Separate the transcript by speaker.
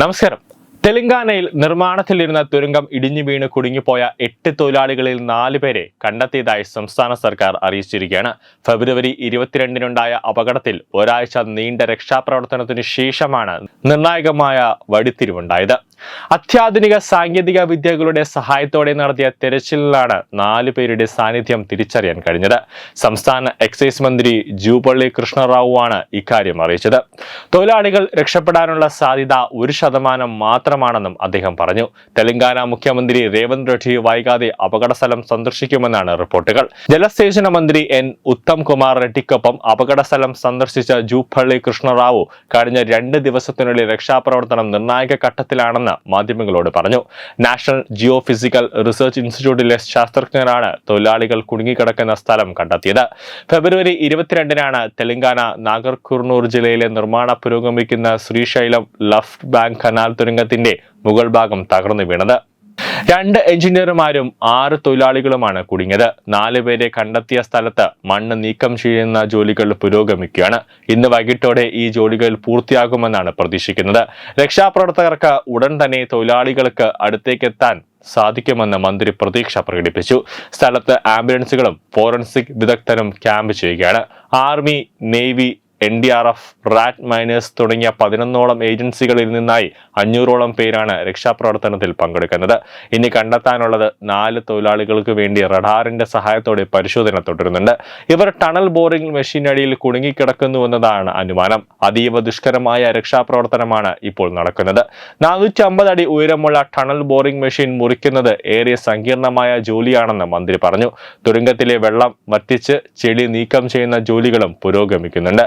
Speaker 1: നമസ്കാരം. തെലങ്കാനയിൽ നിർമ്മാണത്തിലിരുന്ന തുരങ്കം ഇടിഞ്ഞു വീണ് കുടുങ്ങിപ്പോയ എട്ട് തൊഴിലാളികളിൽ നാല് പേരെ കണ്ടെത്തിയതായി സംസ്ഥാന സർക്കാർ അറിയിച്ചിരിക്കുകയാണ്. ഫെബ്രുവരി ഇരുപത്തിരണ്ടിനുണ്ടായ അപകടത്തിൽ ഒരാഴ്ച നീണ്ട രക്ഷാപ്രവർത്തനത്തിനു ശേഷമാണ് നിർണായകമായ വഴിത്തിരിവുണ്ടായത്. അത്യാധുനിക സാങ്കേതിക വിദ്യകളുടെ സഹായത്തോടെ നടത്തിയ തെരച്ചിലിലാണ് നാലു പേരുടെ സാന്നിധ്യം തിരിച്ചറിയാൻ കഴിഞ്ഞത്. സംസ്ഥാന എക്സൈസ് മന്ത്രി ജൂപള്ളി കൃഷ്ണറാവു ആണ് ഇക്കാര്യം അറിയിച്ചത്. തൊഴിലാളികൾ രക്ഷപ്പെടാനുള്ള സാധ്യത ഒരു ശതമാനം മാത്രമാണെന്നും അദ്ദേഹം പറഞ്ഞു. തെലങ്കാന മുഖ്യമന്ത്രി രേവന്ത് റെഡ്ഡി വൈകാതെ അപകട സ്ഥലം സന്ദർശിക്കുമെന്നാണ് റിപ്പോർട്ടുകൾ. ജലസേചന മന്ത്രി എൻ ഉത്തം കുമാർ റെഡ്ഡിക്കൊപ്പം അപകടസ്ഥലം സന്ദർശിച്ച ജൂപ്പള്ളി കൃഷ്ണറാവു കഴിഞ്ഞ രണ്ട് ദിവസത്തിനുള്ളിൽ രക്ഷാപ്രവർത്തനം നിർണായക ഘട്ടത്തിലാണെന്ന് മാധ്യമങ്ങളോട് പറഞ്ഞു. നാഷണൽ ജിയോ ഫിസിക്കൽ റിസർച്ച് ഇൻസ്റ്റിറ്റ്യൂട്ടിലെ ശാസ്ത്രജ്ഞരാണ് തൊഴിലാളികൾ കുടുങ്ങിക്കിടക്കുന്ന സ്ഥലം കണ്ടെത്തിയത്. ഫെബ്രുവരി ഇരുപത്തിരണ്ടിനാണ് തെലങ്കാന നാഗർകുർണൂർ ജില്ലയിലെ നിർമ്മാണ പുരോഗമിക്കുന്ന ശ്രീശൈലം ലഫ്റ്റ് ബാങ്ക് കനാൽ തുരങ്കത്തിന്റെ മുകൾ ഭാഗം തകർന്നു വീണത്. രണ്ട് എഞ്ചിനീയർമാരും ആറ് തൊഴിലാളികളുമാണ് കുടുങ്ങിയത്. നാല് പേരെ കണ്ടെത്തിയ സ്ഥലത്ത് മണ്ണ് നീക്കം ചെയ്യുന്ന ജോലികൾ പുരോഗമിക്കുകയാണ്. ഇന്ന് വൈകിട്ടോടെ ഈ ജോലികൾ പൂർത്തിയാകുമെന്നാണ് പ്രതീക്ഷിക്കുന്നത്. രക്ഷാപ്രവർത്തകർക്ക് ഉടൻ തന്നെ തൊഴിലാളികൾക്ക് അടുത്തേക്കെത്താൻ സാധിക്കുമെന്ന് മന്ത്രി പ്രതീക്ഷ പ്രകടിപ്പിച്ചു. സ്ഥലത്ത് ആംബുലൻസുകളും ഫോറൻസിക് വിദഗ്ധരും ക്യാമ്പ് ചെയ്യുകയാണ്. Army navy N D R F rat miners തുടങ്ങിയ പതിനൊന്നോളം ഏജൻസികളിൽ നിന്നായി അഞ്ഞൂറോളം പേരാണ് രക്ഷാപ്രവർത്തനത്തിൽ പങ്കെടുക്കുന്നത്. ഇനി കണ്ടെത്താനുള്ളത് നാല് തൊഴിലാളികൾക്ക് വേണ്ടി റഡാറിന്റെ സഹായത്തോടെ പരിശോധന തുടരുന്നുണ്ട്. ഇവർ ടണൽ ബോറിംഗ് മെഷീനടിയിൽ കുടുങ്ങിക്കിടക്കുന്നുവെന്നതാണ് അനുമാനം. അതീവ ദുഷ്കരമായ രക്ഷാപ്രവർത്തനമാണ് ഇപ്പോൾ നടക്കുന്നത്. നാനൂറ്റി അമ്പത് അടി ഉയരമുള്ള ടണൽ ബോറിംഗ് മെഷീൻ മുറിക്കുന്നത് ഏറെ സങ്കീർണമായ ജോലിയാണെന്ന് മന്ത്രി പറഞ്ഞു. തുരങ്കത്തിലെ വെള്ളം വറ്റിച്ച് ചെളി നീക്കം ചെയ്യുന്ന ജോലികളും പുരോഗമിക്കുന്നുണ്ട്.